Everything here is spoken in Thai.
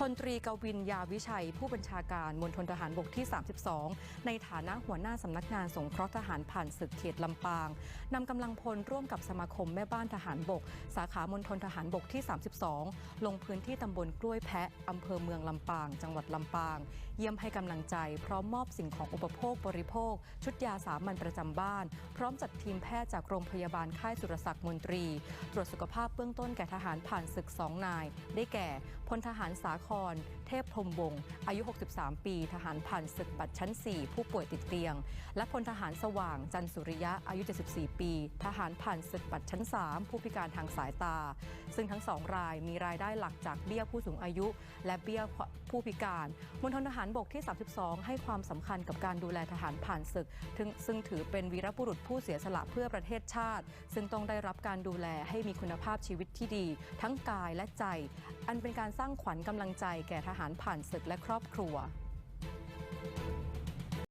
พลตรีกวินยาวิชัย ผู้บัญชาการมณฑลทหารบกที่ 32 ในฐานะหัวหน้าสำนักงานสงเคราะห์ทหารผ่านศึกเขตลำปางนำกำลังพลร่วมกับสมาคมแม่บ้านทหารบก สาขามณฑลทหารบกที่ 32 ลงพื้นที่ตำบลกล้วยแพะอำเภอเมืองลำปาง จังหวัดลำปาง เยี่ยมให้กำลังใจ พร้อมมอบสิ่งของอุปโภคบริโภค ชุดยาสามัญประจำบ้าน พร้อมจัดทีมแพทย์จากโรงพยาบาลค่ายสุรศักดิ์มนตรี ตรวจสุขภาพเบื้องต้นแก่ทหารผ่านศึกสองนาย ได้แก่พลทหารสาคร เทพพรมวงศ์อายุ 63 ปี ทหารผ่านศึกบัตรชั้น 4 ผู้ป่วยติดเตียง และพลทหารสว่างจันสุริยะอายุ 74 ปี ทหารผ่านศึกบัตรชั้น 3 ผู้พิการทางสายตา ซึ่งทั้งสองรายมีรายได้หลักจากเบี้ยผู้สูงอายุ และเบี้ยผู้พิการมณฑลทหารบกที่ 32 ให้ความสำคัญกับการดูแลทหารผ่านศึกถึงซึ่งถือเป็นวีรบุรุษผู้เสียสละเพื่อประเทศชาติ ซึ่งต้องได้รับการดูแลให้มีคุณภาพชีวิตที่ดี ทั้งกายและใจ อันเป็นการสร้างขวัญกำลังใจแก่ทหารผ่านศึกและครอบครัว